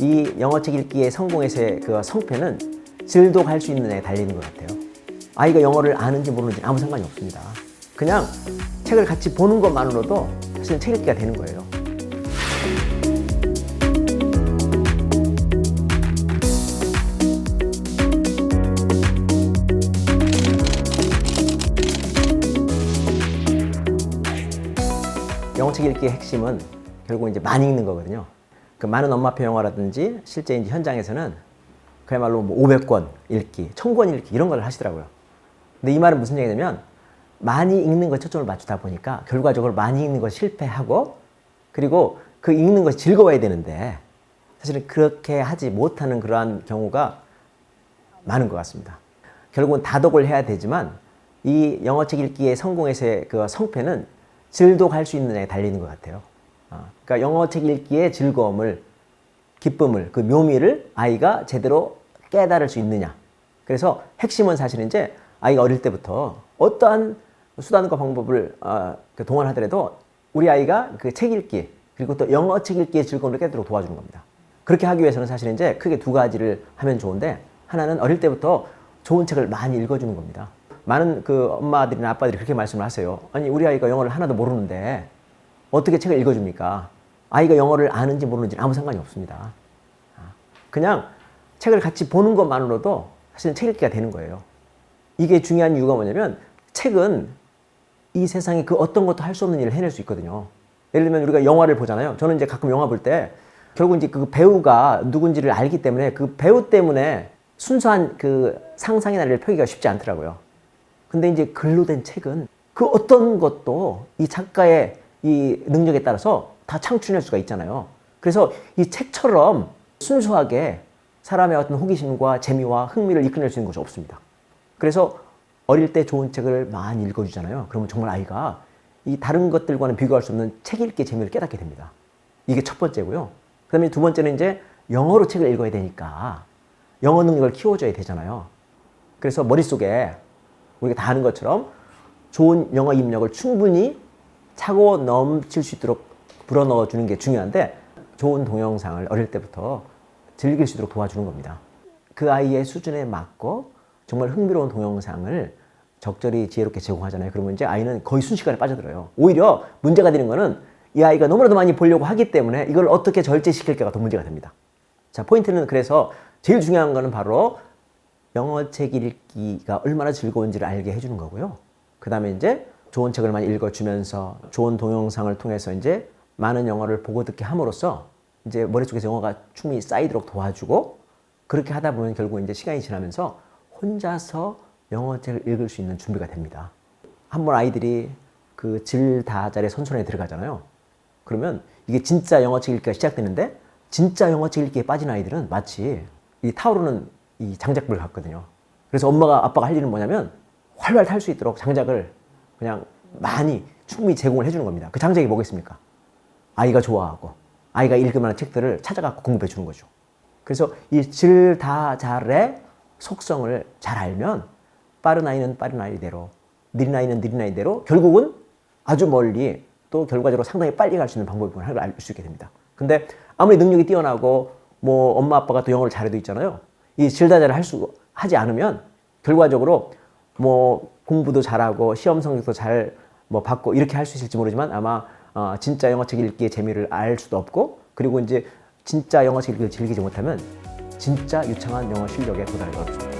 이 영어책 읽기의 성공에서의 그 성패는 질독할 수 있느냐에 달리는 것 같아요. 아이가 영어를 아는지 모르는지 아무 상관이 없습니다. 그냥 책을 같이 보는 것만으로도 사실은 책 읽기가 되는 거예요. 영어책 읽기의 핵심은 결국 이제 많이 읽는 거거든요. 그 많은 엄마 표 영화라든지 실제 이제 현장에서는 그야말로 뭐 500권 읽기, 1000권 읽기 이런 걸 하시더라고요. 근데 이 말은 무슨 얘기냐면 많이 읽는 것 초점을 맞추다 보니까 결과적으로 많이 읽는 것 실패하고 그리고 그 읽는 것이 즐거워야 되는데 사실은 그렇게 하지 못하는 그러한 경우가 많은 것 같습니다. 결국은 다독을 해야 되지만 이 영어책 읽기의 성공에서의 그 성패는 질독할 수 있느냐에 달리는 것 같아요. 어, 그러니까 영어책 읽기의 즐거움을, 기쁨을, 그 묘미를 아이가 제대로 깨달을 수 있느냐. 그래서 핵심은 사실 이제 아이가 어릴 때부터 어떠한 수단과 방법을 어, 그 동원하더라도 우리 아이가 그 책 읽기 그리고 또 영어 책 읽기의 즐거움을 깨도록 도와주는 겁니다. 그렇게 하기 위해서는 사실 이제 크게 두 가지를 하면 좋은데 하나는 어릴 때부터 좋은 책을 많이 읽어주는 겁니다. 많은 그 엄마들이나 아빠들이 그렇게 말씀을 하세요. 아니 우리 아이가 영어를 하나도 모르는데 어떻게 책을 읽어줍니까? 아이가 영어를 아는지 모르는지 아무 상관이 없습니다. 그냥 책을 같이 보는 것만으로도 사실은 책 읽기가 되는 거예요. 이게 중요한 이유가 뭐냐면 책은 이 세상에 그 어떤 것도 할 수 없는 일을 해낼 수 있거든요. 예를 들면 우리가 영화를 보잖아요. 저는 이제 가끔 영화 볼 때 결국 이제 그 배우가 누군지를 알기 때문에 그 배우 때문에 순수한 그 상상의 나래를 펴기가 쉽지 않더라고요. 근데 이제 글로 된 책은 그 어떤 것도 이 작가의 이 능력에 따라서 다 창출할 수가 있잖아요. 그래서 이 책처럼 순수하게 사람의 어떤 호기심과 재미와 흥미를 이끌어낼 수 있는 것이 없습니다. 그래서 어릴 때 좋은 책을 많이 읽어주잖아요. 그러면 정말 아이가 이 다른 것들과는 비교할 수 없는 책 읽기의 재미를 깨닫게 됩니다. 이게 첫 번째고요. 그 다음에 두 번째는 이제 영어로 책을 읽어야 되니까 영어 능력을 키워줘야 되잖아요. 그래서 머릿속에 우리가 다 아는 것처럼 좋은 영어 입력을 충분히 차고 넘칠 수 있도록 불어넣어 주는 게 중요한데 좋은 동영상을 어릴 때부터 즐길 수 있도록 도와주는 겁니다. 그 아이의 수준에 맞고 정말 흥미로운 동영상을 적절히 지혜롭게 제공하잖아요. 그러면 이제 아이는 거의 순식간에 빠져들어요. 오히려 문제가 되는 거는 이 아이가 너무나도 많이 보려고 하기 때문에 이걸 어떻게 절제시킬까가 더 문제가 됩니다. 자, 포인트는 그래서 제일 중요한 거는 바로 영어 책 읽기가 얼마나 즐거운지를 알게 해주는 거고요. 그 다음에 이제 좋은 책을 많이 읽어주면서 좋은 동영상을 통해서 이제 많은 영어를 보고 듣게 함으로써 이제 머릿속에서 영어가 충분히 쌓이도록 도와주고 그렇게 하다 보면 결국 이제 시간이 지나면서 혼자서 영어책을 읽을 수 있는 준비가 됩니다. 한 번 아이들이 그 질다잘의 선순환에 들어가잖아요. 그러면 이게 진짜 영어책 읽기가 시작되는데 진짜 영어책 읽기에 빠진 아이들은 마치 이 타오르는 이 장작불 같거든요. 그래서 엄마가 아빠가 할 일은 뭐냐면 활활 탈 수 있도록 장작을 그냥 많이 충분히 제공을 해주는 겁니다. 그 장작이 뭐겠습니까? 아이가 좋아하고 아이가 읽을 만한 책들을 찾아갖고 공부해 주는 거죠. 그래서 이 질다잘의 속성을 잘 알면 빠른 아이는 빠른 아이대로 느린 아이는 느린 아이대로 결국은 아주 멀리 또 결과적으로 상당히 빨리 갈 수 있는 방법을 알 수 있게 됩니다. 근데 아무리 능력이 뛰어나고 뭐 엄마 아빠가 또 영어를 잘해도 있잖아요. 이 질다잘을 할수 하지 않으면 결과적으로 뭐 공부도 잘하고 시험 성적도 잘 뭐 받고 이렇게 할 수 있을지 모르지만 아마 어, 진짜 영어책 읽기의 재미를 알 수도 없고 그리고 이제 진짜 영어책 읽기를 즐기지 못하면 진짜 유창한 영어 실력에 도달하기 어렵습니다.